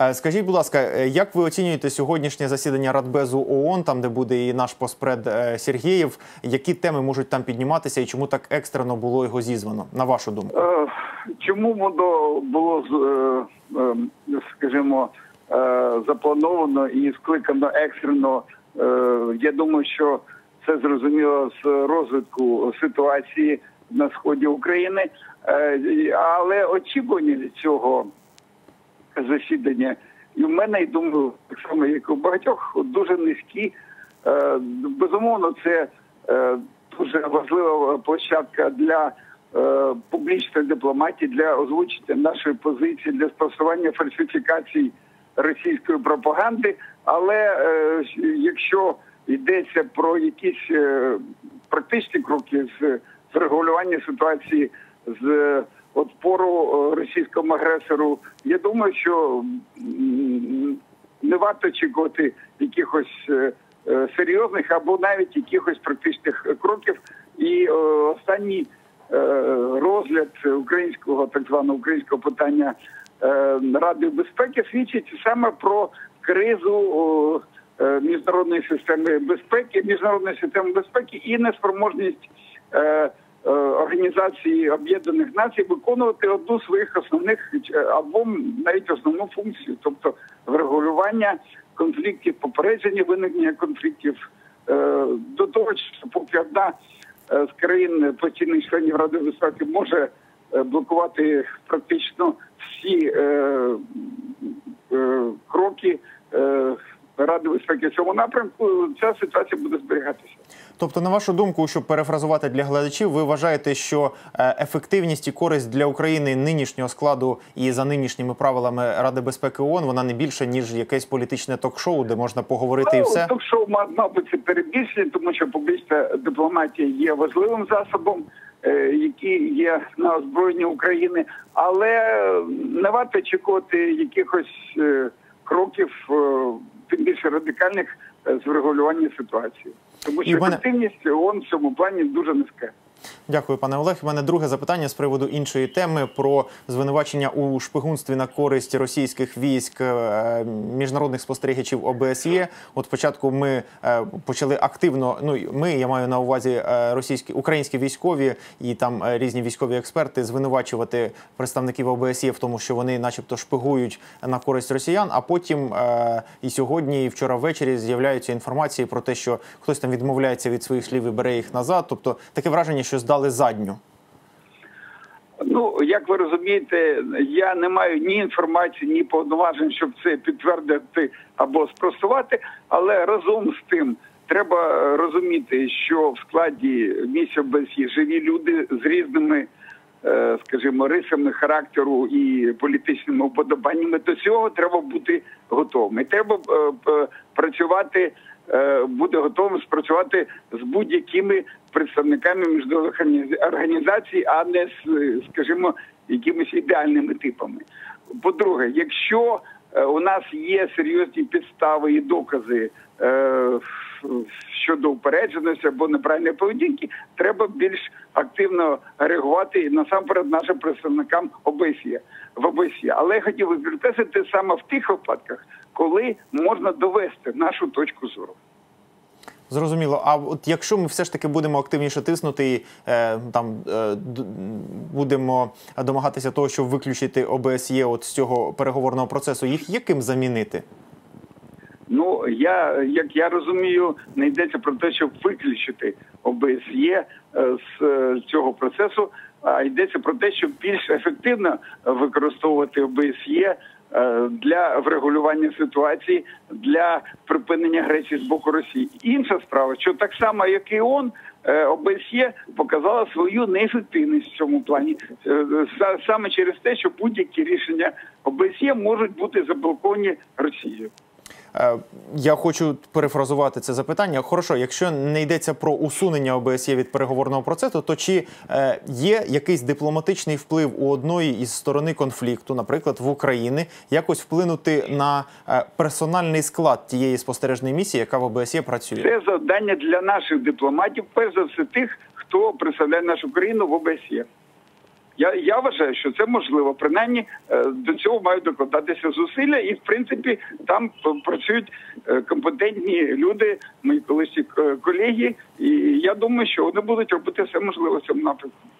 Е, Скажіть, будь ласка, е, як ви оцінюєте сьогоднішнє засідання Радбезу ООН, там де буде і наш поспред е, Сергієв? Які теми можуть там підніматися, і чому так екстрено було його зізвано? На вашу думку? Чому воно було скажімо, заплановано і скликано екстрено? Я думаю, що це зрозуміло з розвитку ситуації на сході України, але очікування цього засідання і в мене, і думаю, так само як у багатьох, дуже низькі. Е, Безумовно, це е, дуже важлива площадка для е, публічної дипломатії, для озвучення нашої позиції, для спростування фальсифікацій російської пропаганди. Але е, якщо йдеться про якісь е, практичні кроки з регулювання ситуації з отпору е, російському агресору, я думаю, що не варто очікувати якихось е, е, серйозних або навіть якихось практичних кроків. І останній розгляд українського так званого українського питання Ради безпеки свідчить саме про кризу міжнародної системи безпеки, міжнародної системи безпеки і неспроможність Організації Об'єднаних Націй виконувати одну з своїх основних е, або навіть основну функцію, тобто врегулювання конфліктів, попередження виникнення конфліктів. Е, до того, що поки одна е, з країн постійних членів Ради безпеки може е, блокувати практично всі е, е, кроки е, Ради безпеки в цьому напрямку, ця ситуація буде зберігатися. Тобто, на вашу думку, щоб перефразувати для глядачів, ви вважаєте, що е, ефективність і користь для України нинішнього складу і за нинішніми правилами Ради безпеки ООН, вона не більша ніж якесь політичне ток-шоу, де можна поговорити і все? Ну, що, мабуть, це перебільшення, тому що публічна дипломатія є важливим засобом, е, який є на озброєнні України, але не варто очікувати якихось е, кроків, більше радикальних е, з врегулювання ситуації. Тому що ефективність ООН в цьому плані дуже низька. Дякую, пане Олег. У мене друге запитання з приводу іншої теми про звинувачення у шпигунстві на користь російських військ е, міжнародних спостерігачів ОБСЄ. От спочатку ми е, почали активно. Ну ми я маю на увазі е, російські українські військові і там різні військові експерти звинувачувати представників ОБСЄ в тому, що вони, начебто, шпигують на користь росіян. А потім і сьогодні, і вчора ввечері з'являються інформації про те, що хтось там відмовляється від своїх слів і бере їх назад. Тобто таке враження, що здали задню. Ну, як ви розумієте, я не маю ні інформації, ні повноважень, щоб це підтвердити або спростувати. Але разом з тим треба розуміти, що в складі місця ОБСЄ живі люди з різними, е, скажімо, рисами характеру і політичними уподобаннями. До цього треба бути готовими. Треба е, працювати. Е, Буде готовим спрацювати з будь-якими представниками міжнародних організацій, а не з, скажімо, якимись ідеальними типами. По-друге, якщо е, у нас є серйозні підстави і докази е, щодо упередженості або неправильної поведінки, треба більш активно реагувати насамперед нашим представникам ОБСЄ в ОБСЄ. Але я хотів би підкреслити саме в тих випадках, коли можна довести нашу точку зору. Зрозуміло. А от якщо ми все ж таки будемо активніше тиснути і е, там е, будемо домагатися того, щоб виключити ОБСЄ от з цього переговорного процесу, їх є ким замінити? Ну я як я розумію, не йдеться про те, щоб виключити ОБСЄ е, з е, цього процесу, а йдеться про те, щоб більш ефективно використовувати ОБСЄ для врегулювання ситуації для припинення агресії з боку Росії. Інша справа, що так само, як і ООН, е, ОБСЄ показала свою неефективність в цьому плані Е, са- саме через те, що будь-які рішення ОБСЄ можуть бути заблоковані Росією. Е, Я хочу перефразувати це запитання. Хорошо, якщо не йдеться про усунення ОБСЄ від переговорного процесу, то чи е, є якийсь дипломатичний вплив у одної із сторони конфлікту, наприклад, в Україні, якось вплинути на е, персональний склад тієї спостережної місії, яка в ОБСЄ працює? Це завдання для наших дипломатів, перш за все тих, хто представляє нашу країну в ОБСЄ. Я, я вважаю, що це можливо. Принаймні е, до цього мають докладатися зусилля, і в принципі там працюють е, компетентні люди, мої колишні е, колеги. І я думаю, що вони будуть робити все можливе в цьому напрямку.